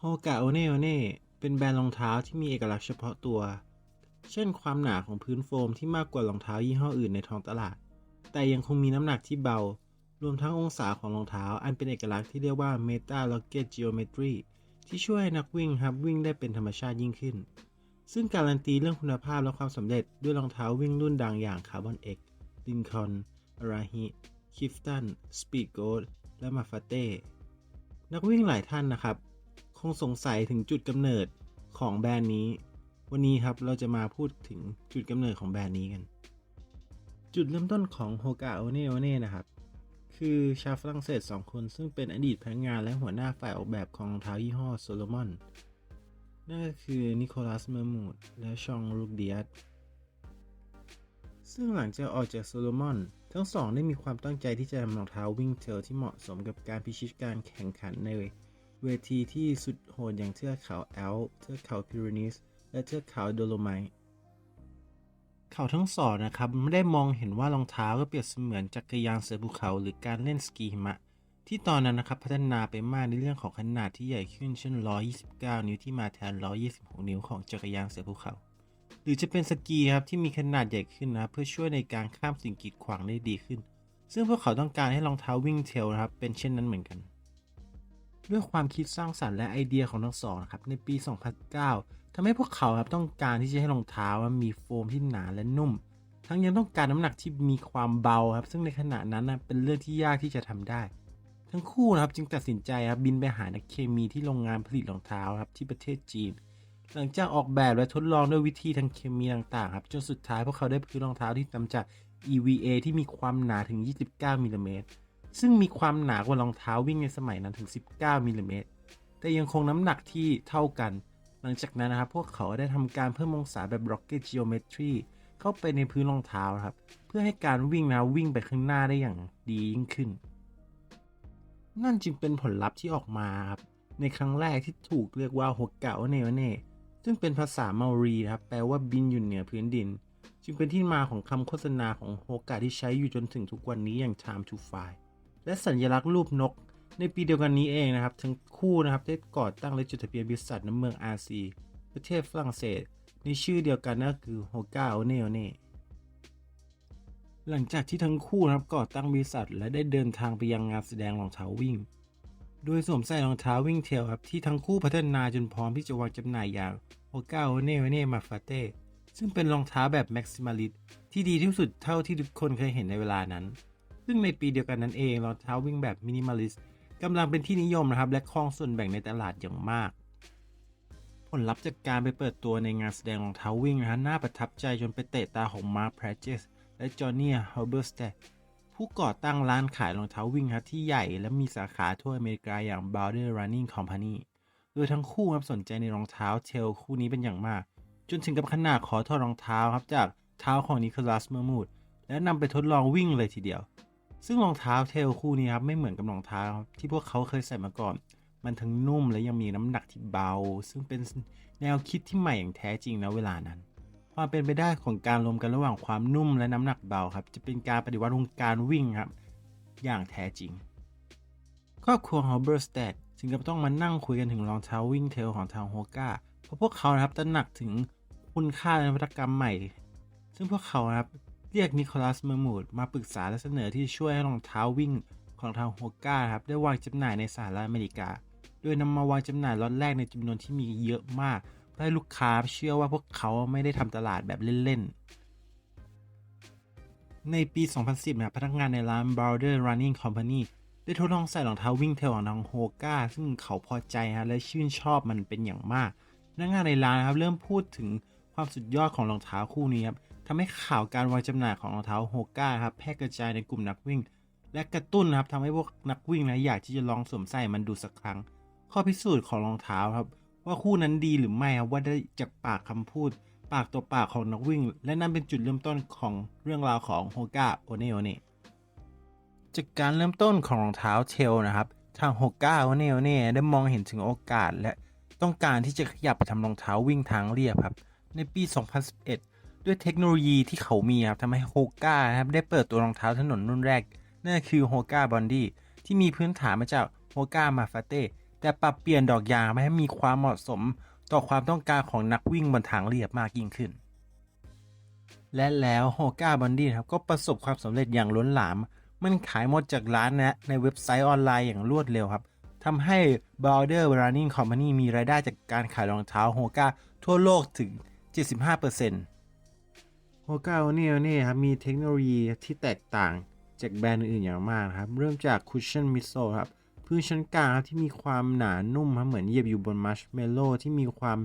โฮกะโอเนโอเน่เป็นแบรนด์รองเท้าที่มีเอกลักษณ์เฉพาะตัว เช่นความหนาของพื้นโฟมที่มากกว่ารองเท้ายี่ห้ออื่นในท้องตลาด แต่ยังคงมีน้ำหนักที่เบา รวมทั้งองศาของรองเท้า อันเป็นเอกลักษณ์ที่เรียกว่า Meta Rocket Geometry ที่ช่วยให้นักวิ่งครับวิ่งได้เป็นธรรมชาติยิ่งขึ้น ซึ่งการันตีเรื่องคุณภาพและความสำเร็จด้วยรองเท้าวิ่งรุ่นดังอย่าง Carbon X, Lincoln, Arahi, Clifton, Speed Goat และ Mafate นักวิ่งหลายท่านนะครับ คงสงสัยถึงจุดกำเนิดของแบรนด์นี้ วันนี้ครับเราจะมาพูดถึงจุดกำเนิดของแบรนด์นี้กัน จุดเริ่มต้นของโฮกาโอเน่โอเน่นะครับ คือชาวฝรั่งเศสสองคนซึ่งเป็นอดีตพนักงานและหัวหน้าฝ่ายออกแบบของรองเท้ายี่ห้อโซโลมอนนั่นก็คือนิโคลัสเมอร์มูดและชองรูกเดียสซึ่งหลังจากออกจากโซโลมอน ทั้งสองได้มีความตั้งใจที่จะทำรองเท้าวิ่งเทลที่เหมาะสมกับการพิชิตการแข่งขันใน เวทีที่สุดโหดอย่างเทือกเขาแอลเทือกเขาพิรีนีสและเทือกเขาโดโลไมต์เขาทั้งสองนะครับไม่ได้มองเห็นว่ารองเท้าก็เปรียบเสมือนจักรยานเสือภูเขาหรือการเล่นสกีหิมะ ที่ตอนนั้นนะครับพัฒนาไปมากในเรื่องของขนาดที่ใหญ่ขึ้นเช่น 129 นิ้วที่มาแทน 126 นิ้วของจักรยานเสือภูเขา หรือจะเป็นสกีครับที่มีขนาดใหญ่ขึ้นนะเพื่อช่วยในการข้ามสิ่งกีดขวางได้ดีขึ้น ซึ่งพวกเขาต้องการให้รองเท้าวิ่งเทลนะครับเป็นเช่นนั้นเหมือนกัน ด้วยความคิดสร้างสรรค์และไอเดียของทั้งสองนะครับในปี 2009ทำให้พวกเขาครับต้องการที่จะให้รองเท้ามีโฟมที่หนาและนุ่ม ทั้งยังต้องการน้ำหนักที่มีความเบาครับ ซึ่งในขณะนั้นนะเป็นเรื่องที่ยากที่จะทำได้ ทั้งคู่นะครับจึงตัดสินใจครับบินไปหานักเคมีที่โรงงานผลิตรองเท้าครับที่ประเทศจีน หลังจากออกแบบและทดลองด้วยวิธีทางเคมีต่างๆครับจนสุดท้ายพวกเขาได้พื้นรองเท้าที่ทำจาก EVA ที่มีความหนาถึง 29มิลลิเมตร ซึ่งมีความหนากว่ารองเท้าวิ่งในสมัยนั้นถึง 19มิลลิเมตรแต่ยังคงน้ำหนักที่เท่ากัน หลังจากนั้นนะครับพวกเขาได้ทำการเพิ่มองศาแบบ Rocket Geometry เข้าไปในพื้นรองเท้าครับ เพื่อให้การวิ่งนะวิ่งไปข้างหน้าได้อย่างดียิ่งขึ้น นั่นจึงเป็นผลลัพธ์ที่ออกมาครับในครั้งแรกที่ถูกเรียกว่าฮกเกาเนวเนซึ่งเป็นภาษาเมารีครับแปลว่าบินอยู่เหนือพื้นดิน จึงเป็นที่มาของคำโฆษณาของโฮกะที่ใช้อยู่จนถึงทุกวันนี้อย่าง Time to Fly และสัญลักษณ์รูปนก ในปีเดียวกันนี้เองนะครับ ทั้งคู่นะครับได้ก่อตั้งและจดทะเบียนบริษัทในเมืองอาซี ประเทศฝรั่งเศส ในชื่อเดียวกันนั่นคือโฮกาโอเนโอเน่หลังจากที่ทั้งคู่นะครับก่อตั้งบริษัท และได้เดินทางไปยังงานแสดงรองเท้าวิ่ง โดยสวมใส่รองเท้าวิ่งเทลครับที่ทั้งคู่พัฒนาจนพร้อมที่จะวางจำหน่ายอย่างโฮกาโอเนโอเน่มาฟาเต้ซึ่งเป็นรองเท้าแบบแม็กซิมาลิสที่ดีที่สุดเท่าที่ทุกคนเคยเห็นในเวลานั้น ซึ่งในปีเดียวกันนั้นเองรองเท้าวิ่งแบบมินิมอลิสต์กำลังเป็นที่นิยมนะครับและครองส่วนแบ่งในตลาดอย่างมาก ผลลัพธ์จากการไปเปิดตัวในงานแสดงรองเท้าวิ่งนะฮะน่าประทับใจจนไปเตะตาของมาร์ค p พรเจสและจอห์นนี่ฮ a เบอร์ส t ตผู้ก่อตั้งร้านขายรองเท้าวิ่งครับที่ใหญ่และมีสาขาทั่วอเมริกาอย่าง Boulder Running Company โดยทั้งคู่ครับสนใจในรองเท้าเทลคู่นี้เป็นอย่างมาก จนถึงกับขนาดขอถอดรองเท้าครับจากเท้าของนิโคลัสเมอร์มูดและนำไปทดลองวิ่งเลยทีเดียว ซึ่งรองเท้าเทลคู่นี้ครับไม่เหมือนกับรองเท้าที่พวกเขาเคยใส่มาก่อน มันทั้งนุ่มและยังมีน้ำหนักที่เบา ซึ่งเป็นแนวคิดที่ใหม่อย่างแท้จริงนะเวลานั้น ความเป็นไปได้ของการรวมกันระหว่างความนุ่มและน้ำหนักเบาครับ จะเป็นการปฏิวัติวงการวิ่งครับ อย่างแท้จริง ครอบครัวฮอเบอร์ส t ตจึงกับต้องมานั่งคุยกันถึงรองเท้าวิ่งเทลของทางโฮก้าเพราะพวกเขานะครับตระหนักถึงคุณค่าในนวัตกรรมใหม่ ซึ่งพวกเขานะครับ เรียกนิโคลัสเมอร์มูดมาปรึกษาและเสนอที่ช่วยให้รองเท้าวิ่งของทางโฮก้าครับได้วางจำหน่ายในสหรัฐอเมริกา โดยนำมาวางจำหน่ายล็อตแรกในจำนวนที่มีเยอะมาก เพื่อให้ลูกค้าเชื่อว่าพวกเขาไม่ได้ทำตลาดแบบเล่นๆ ในปี 2010นะพนักงานในร้าน Boulder Running Company ได้ทดลองใส่รองเท้าวิ่งเทลของทางโฮก้าซึ่งเขาพอใจฮะและชื่นชอบมันเป็นอย่างมากพนักงานในร้านนะครับเริ่มพูดถึงความสุดยอดของรองเท้าคู่นี้ครับ ทำให้ข่าวการวางจำหน่ายของรองเท้าโฮก้าครับแพร่กระจายในกลุ่มนักวิ่ง และกระตุ้นนะครับทำให้พวกนักวิ่งนะอยากที่จะลองสวมใส่มันดูสักครั้ง ข้อพิสูจน์ของรองเท้าครับ ว่าคู่นั้นดีหรือไม่ครับว่าได้จากปากคำพูด ปากต่อปากของนักวิ่ง และนั่นเป็นจุดเริ่มต้นของเรื่องราวของโฮก้าโอเนโอเนจากการเริ่มต้นของรองเท้าเทลนะครับทางโฮก้าโอเนโอเนได้มองเห็นถึงโอกาสและต้องการที่จะขยับไปทำรองเท้าวิ่งทางเรียบครับ ในปี 2011 ด้วยเทคโนโลยีที่เขามีครับทำให้โฮก้าครับได้เปิดตัวรองเท้าถนนรุ่นแรก นั่นคือโฮก้าบอนดี้ที่มีพื้นฐานมาจากโฮก้ามาฟาเต้แต่ปรับเปลี่ยนดอกยางให้มีความเหมาะสมต่อความต้องการของนักวิ่งบนทางเรียบมากยิ่งขึ้น และแล้วโฮก้าบันดี้ครับก็ประสบความสำเร็จอย่างล้นหลาม มันขายหมดจากร้านนะในเว็บไซต์ออนไลน์อย่างรวดเร็วครับทำให้ Border Running Company มีรายได้จากการขายรองเท้าโฮก้าทั่วโลกถึง 75% โฮก้าโอเน่โอเน่ครับมีเทคโนโลยีที่แตกต่างจากแบรนด์อื่นอย่างมากครับ เริ่มจาก Cushion Midsole ครับพื้นชั้นกลางครับที่มีความหนานุ่มครับเหมือนเหยียบอยู่บนมัชเมลโล่ที่มีความ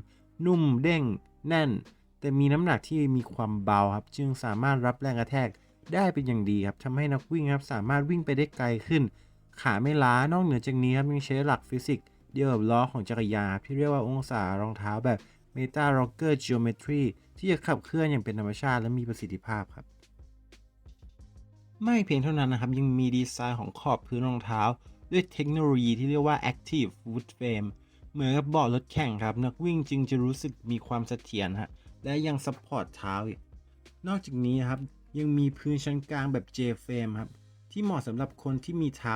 นุ่มเด้งแน่น แต่มีน้ำหนักที่มีความเบาครับ จึงสามารถรับแรงกระแทกได้เป็นอย่างดีครับทำให้นักวิ่งครับสามารถวิ่งไปได้ไกลขึ้น ขาไม่ล้านอกเหนือจากนี้ครับยังใช้หลักฟิสิกส์เดียวกับล้อของจักรยานที่เรียกว่าองศารองเท้าแบบ Meta Rocker Geometry ที่จะขับเคลื่อนอย่างเป็นธรรมชาติและมีประสิทธิภาพครับ ไม่เพียงเท่านั้นนะครับ ยังมีดีไซน์ของขอบพื้นรองเท้า ด้วยเทคโนโลยีที่เรียกว่า Active Wood Frame เหมือนกับเบาะรถแข่งครับ นักวิ่งจึงจะรู้สึกมีความเสถียรฮะและยังซัพพอร์ตเท้าอีกนอกจากนี้ครับยังมีพื้นชั้นกลางแบบ J frame ครับ ที่เหมาะสำหรับคนที่มีเท้า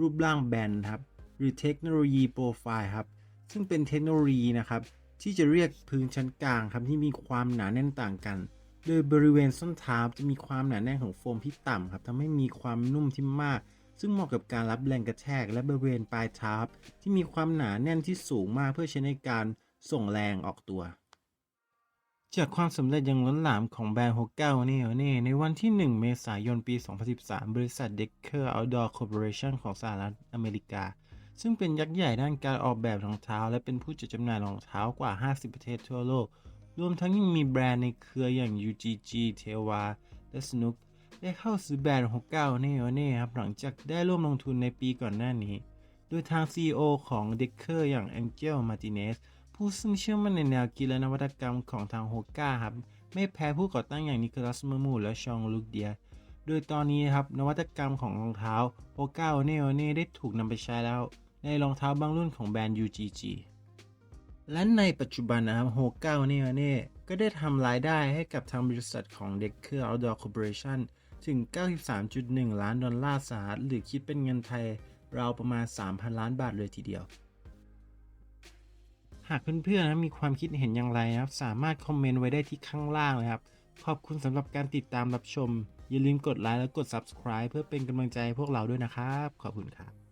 รูปร่างแบนครับ หรือเทคโนโลยีโปรไฟล์ครับ ซึ่งเป็นเทคโนโลยีนะครับ ที่จะเรียกพื้นชั้นกลางครับที่มีความหนาแน่นต่างกัน โดยบริเวณส้นเท้าจะมีความหนาแน่นของโฟมที่ต่ำครับทำให้มีความนุ่มที่มาก ซึ่งเหมาะกับการรับแรงกระแทก และบริเวณปลายเท้าที่มีความหนาแน่นที่สูงมากเพื่อใช้ในการส่งแรงออกตัว จากความสำเร็จอย่างล้นหลามของแบรนด์โฮเก้าเนี่ในวันที่ 1 เมษายนปี 2013 บริษัท Decker Outdoor Corporation ของสหรัฐอเมริกา ซึ่งเป็นยักษ์ใหญ่ด้านการออกแบบรองเท้า และเป็นผู้จัดจำหน่ายรองเท้ากว่า 50 ประเทศทั่วโลก รวมทั้งยังมีแบรนด์ในเครืออย่าง UGG, t e w a และ Snook ได้เข้าซื้อแบรนด์โฮเก้าเน่เน่ครับหลังจากได้ร่วมลงทุนในปีก่อนหน้านี้ โดยทาง CEO ของ Decker อย่าง Angel Martinez ผู้ซึ่งเชื่อมั่นในแนวคิดและนวัตกรรมของทางโฮก้าครับไม่แพ้ผู้ก่อตั้งอย่างนิโคลัสเมอร์มูและชองลูกเดีย โดยตอนนี้ครับนวัตกรรมของรองเท้าโฮก้าเนโอเน่ได้ถูกนำไปใช้แล้ว ในรองเท้าบางรุ่นของแบรนด์ UGG และในปัจจุบันนะครับโฮก้าเนโอเน่ก็ได้ทำรายได้ให้กับทางบริษัทของ Decker Outdoor Corporation ถึง 93.1 ล้านดอลลาร์สหรัฐหรือคิดเป็นเงินไทยราวประมาณ 3,000 ล้านบาทเลยทีเดียว หากเพื่อนๆนะมีความคิดเห็นอย่างไรนะครับ สามารถคอมเมนต์ไว้ได้ที่ข้างล่างเลยครับ ขอบคุณสำหรับการติดตามรับชม อย่าลืมกดไลค์และกด Subscribe เพื่อเป็นกำลังใจให้พวกเราด้วยนะครับ ขอบคุณครับ